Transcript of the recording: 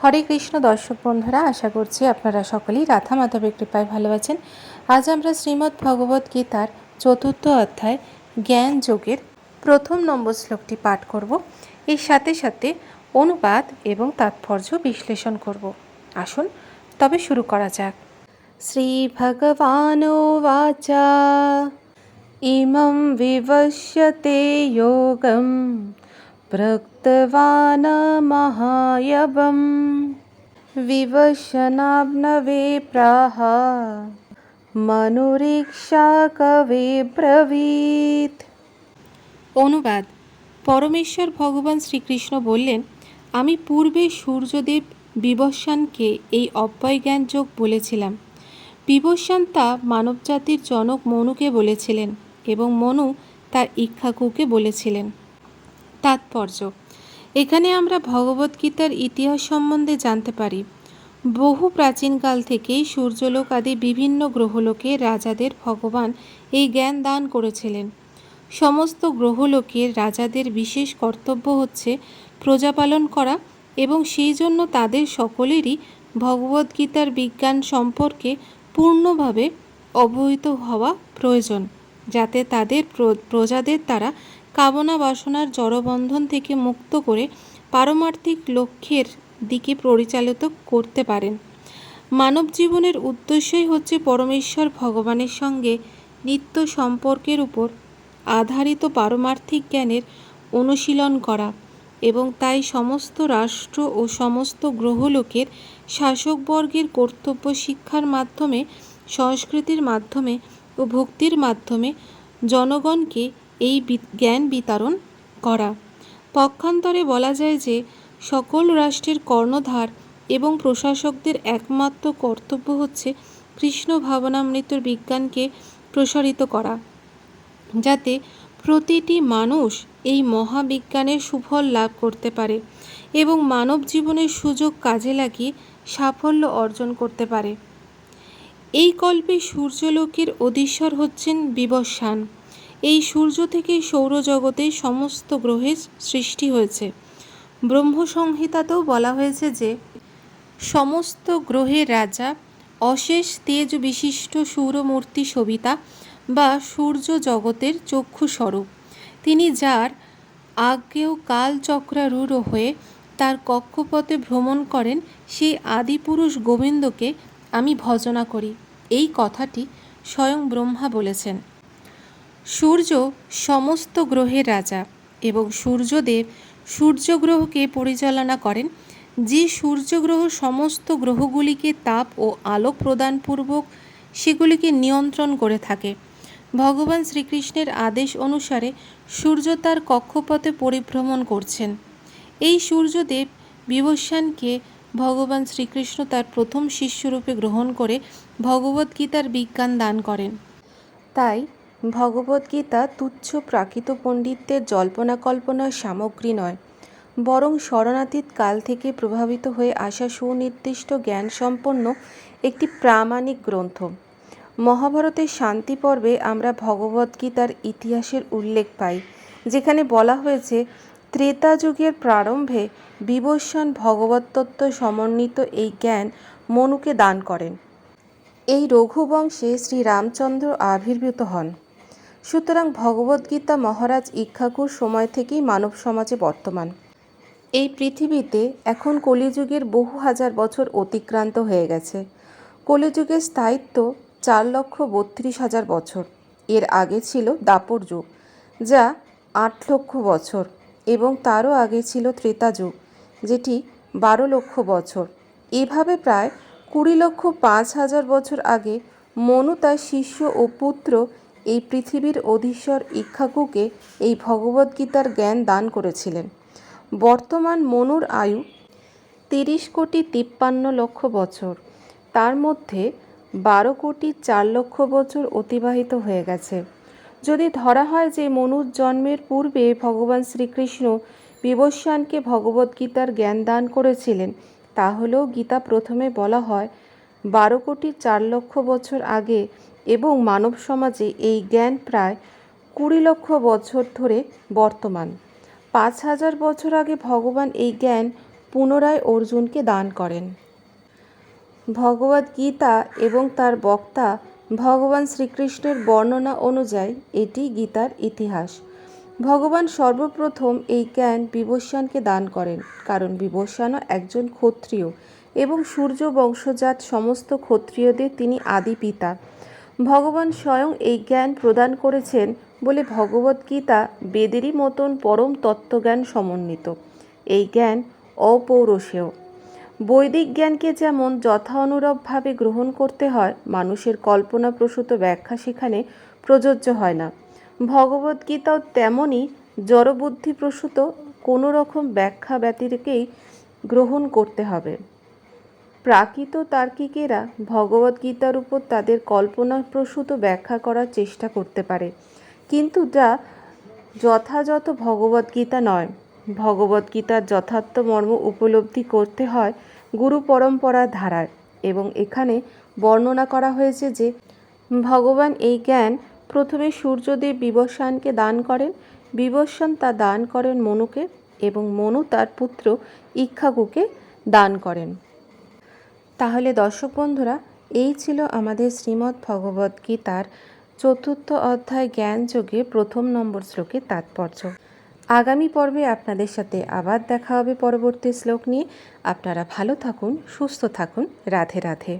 হরে কৃষ্ণ দর্শক বন্ধুরা, আশা করছি আপনারা সকলেই রাধা মাধবের কৃপায় ভালো আছেন। আজ আমরা শ্রীমদ্ ভগবত গীতার চতুর্থ অধ্যায় জ্ঞান যোগের প্রথম নম্বর শ্লোকটি পাঠ করব। এর সাথে সাথে অনুবাদ এবং তাৎপর্য বিশ্লেষণ করব। আসুন, তবে শুরু করা যাক। শ্রী ভগবানোবাচা ইমং বিবশ্যতে যোগম। प्रक्तवान् महायवं विवशनाब्नवे प्राह মনুরীক্ষা কবে ব্রবীত অনুবাদ পরমেশ্বর ভগবান শ্রীকৃষ্ণ বললেন আমি পূর্বে সূর্যদেব বিবস্বানকে এই অব্যয় জ্ঞান যোগ বলেছিলাম বিবস্বান তা মানবজাতির জনক মনুকে বলেছিলেন এবং মনু তার ইক্ষাকুকে বলেছিলেন তাৎপর্য। এখানে আমরা ভগবদ্গীতার ইতিহাস সম্বন্ধে জানতে পারি। বহু প্রাচীনকাল থেকেই সূর্যলোক আদি বিভিন্ন গ্রহলোকে রাজাদের ভগবান এই জ্ঞান দান করেছিলেন। সমস্ত গ্রহলোকের রাজাদের বিশেষ কর্তব্য হচ্ছে প্রজাপালন করা এবং সেই জন্য তাদের সকলেরই ভগবদ্গীতার বিজ্ঞান সম্পর্কে পূর্ণভাবে অবহিত হওয়া প্রয়োজন, যাতে তাদের প্রজাদের দ্বারা কামনা বাসনার জড়বন্ধন থেকে মুক্ত করে পারমার্থিক লক্ষ্যের দিকে পরিচালিত করতে পারেন। মানব জীবনের উদ্দেশ্যই হচ্ছে পরমেশ্বর ভগবানের সঙ্গে নিত্য সম্পর্কের উপর আধারিত পারমার্থিক জ্ঞানের অনুশীলন করা এবং তাই সমস্ত রাষ্ট্র ও সমস্ত গ্রহলোকের শাসকবর্গের কর্তব্য শিক্ষার মাধ্যমে, সংস্কৃতির মাধ্যমে ও ভক্তির মাধ্যমে জনগণকে এই জ্ঞান বিতরণ করা। পক্ষান্তরে বলা যায় যে, সকল রাষ্ট্রের কর্ণধার এবং প্রশাসকদের একমাত্র কর্তব্য হচ্ছে কৃষ্ণ ভাবনামৃতর বিজ্ঞানকে প্রসারিত করা। যাতে প্রতিটি মানুষ এই মহাবিজ্ঞানের সুফল লাভ করতে পারে এবং মানব জীবনের সুযোগ কাজে লাগিয়ে সাফল্য অর্জন করতে পারে। এই কল্পে সূর্যলোকের অধীশ্বর হচ্ছেন বিবস্বান এই সূর্য থেকে সৌরজগতে সমস্ত গ্রহের সৃষ্টি হয়েছে। ব্রহ্মসংহিতাতেও বলা হয়েছে যে, সমস্ত গ্রহের রাজা, অশেষ তেজ বিশিষ্ট সূর্যমূর্তি সবিতা বা সূর্য জগতের চক্ষুস্বরূপ তিনি যার আজ্ঞেয় কালচক্রারূঢ় হয়ে তার কক্ষপথে ভ্রমণ করেন সেই আদিপুরুষ গোবিন্দকে আমি ভজনা করি। এই কথাটি স্বয়ং ব্রহ্মা বলেছেন। সূর্য সমস্ত গ্রহের রাজা এবং সূর্যদেব সূর্যগ্রহকে পরিচালনা করেন, যে সূর্যগ্রহ সমস্ত গ্রহগুলিকে তাপ ও আলোক প্রদানপূর্বক সেগুলিকে নিয়ন্ত্রণ করে থাকে। ভগবান শ্রীকৃষ্ণের আদেশ অনুসারে সূর্য তার কক্ষপথে পরিভ্রমণ করছেন। এই সূর্যদেব বিবস্বানকে ভগবান শ্রীকৃষ্ণ তার প্রথম শিষ্যরূপে গ্রহণ করে ভগবদ্গীতার বিজ্ঞান দান করেন। তাই ভগবদ্গীতা তুচ্ছ প্রাকৃত পণ্ডিতদের জল্পনা কল্পনার সামগ্রী নয়, বরং শরণাতীত কাল থেকে প্রভাবিত হয়ে আসা সুনির্দিষ্ট জ্ঞান সম্পন্ন একটি প্রামাণিক গ্রন্থ। মহাভারতের শান্তি পর্বে আমরা ভগবদ্গীতার ইতিহাসের উল্লেখ পাই, যেখানে বলা হয়েছে, ত্রেতা যুগের প্রারম্ভে বিবস্বান ভগবতত্ত্ব সমন্বিত এই জ্ঞান মনুকে দান করেন। এই রঘুবংশে শ্রীরামচন্দ্র আবির্ভূত হন। সুতরাং ভগবদ্গীতা মহারাজ ইক্ষাকুর সময় থেকেই মানব সমাজে বর্তমান। এই পৃথিবীতে এখন কলিযুগের বহু হাজার বছর অতিক্রান্ত হয়ে গেছে। কলিযুগের স্থায়িত্ব চার লক্ষ বত্রিশ হাজার বছর। এর আগে ছিল দাপর যুগ, যা আট লক্ষ বছর, এবং তারও আগে ছিল ত্রেতা যুগ, যেটি বারো লক্ষ বছর। এভাবে প্রায় কুড়ি লক্ষ পাঁচ হাজার বছর আগে মনু তার শিষ্য ও পুত্র এই পৃথিবীর অধীশ্বর ইক্ষাকুকে এই ভগবদ্গীতার জ্ঞান দান করেছিলেন। বর্তমান মনুর আয়ু তিরিশ কোটি তিপ্পান্ন লক্ষ বছর। তার মধ্যে বারো কোটি চার লক্ষ বছর অতিবাহিত হয়ে গেছে। যদি ধরা হয় যে মনুর জন্মের পূর্বে ভগবান শ্রীকৃষ্ণ বিবস্বানকে ভগবদ্গীতার জ্ঞান দান করেছিলেন, তাহলেও গীতা প্রথমে বলা হয় বারো কোটি চার লক্ষ বছর আগে এবং মানব সমাজে এই জ্ঞান প্রায় কুড়ি লক্ষ বছর ধরে বর্তমান। পাঁচ হাজার বছর আগে ভগবান এই জ্ঞান পুনরায় অর্জুনকে দান করেন। ভগবদ গীতা এবং তার বক্তা ভগবান শ্রীকৃষ্ণের বর্ণনা অনুযায়ী এটি গীতার ইতিহাস। ভগবান সর্বপ্রথম এই জ্ঞান বিবস্বানকে দান করেন, কারণ বিবস্বানও একজন ক্ষত্রিয় এবং সূর্য বংশজাত সমস্ত ক্ষত্রিয়দের তিনি আদি পিতা। ভগবান স্বয়ং এই জ্ঞান প্রদান করেছেন বলে ভগবদ্গীতা বেদেরই মতন পরম তত্ত্বজ্ঞান সমন্বিত। এই জ্ঞান অপৌরসেয় বৈদিক জ্ঞানকে যেমন যথা অনুরূপভাবে গ্রহণ করতে হয়, মানুষের কল্পনাপ্রসূত ব্যাখ্যা সেখানে প্রযোজ্য হয় না। ভগবদ্গীতাও তেমনই জড়বুদ্ধিপ্রসূত কোনো রকম ব্যাখ্যা ব্যতিরেকেই গ্রহণ করতে হবে। প্রাকৃত তার্কিকেরা ভগবদ্গীতার উপর তাদের কল্পনাপ্রসূত ব্যাখ্যা করার চেষ্টা করতে পারে। কিন্তু যা যথাযথ ভগবদ্গীতা নয়। ভগবদ্গীতার যথার্থ মর্ম উপলব্ধি করতে হয় গুরু পরম্পরার ধারায় এবং এখানে বর্ণনা করা হয়েছে যে, ভগবান এই জ্ঞান প্রথমে সূর্যদেব বিবস্বানকে দান করেন। বিবস্বান তা দান করেন মনুকে এবং মনু তার পুত্র ইক্ষাকুকে দান করেন। তাহলে দর্শক বন্ধুরা, এই ছিল আমাদের শ্রীমদ্ ভগবদ গীতার চতুর্থ অধ্যায় জ্ঞান যোগে প্রথম নম্বর শ্লোকের তাৎপর্য। আগামী পর্বে আপনাদের সাথে আবার দেখা হবে পরবর্তী শ্লোক নিয়ে। আপনারা ভালো থাকুন, সুস্থ থাকুন। রাধে রাধে।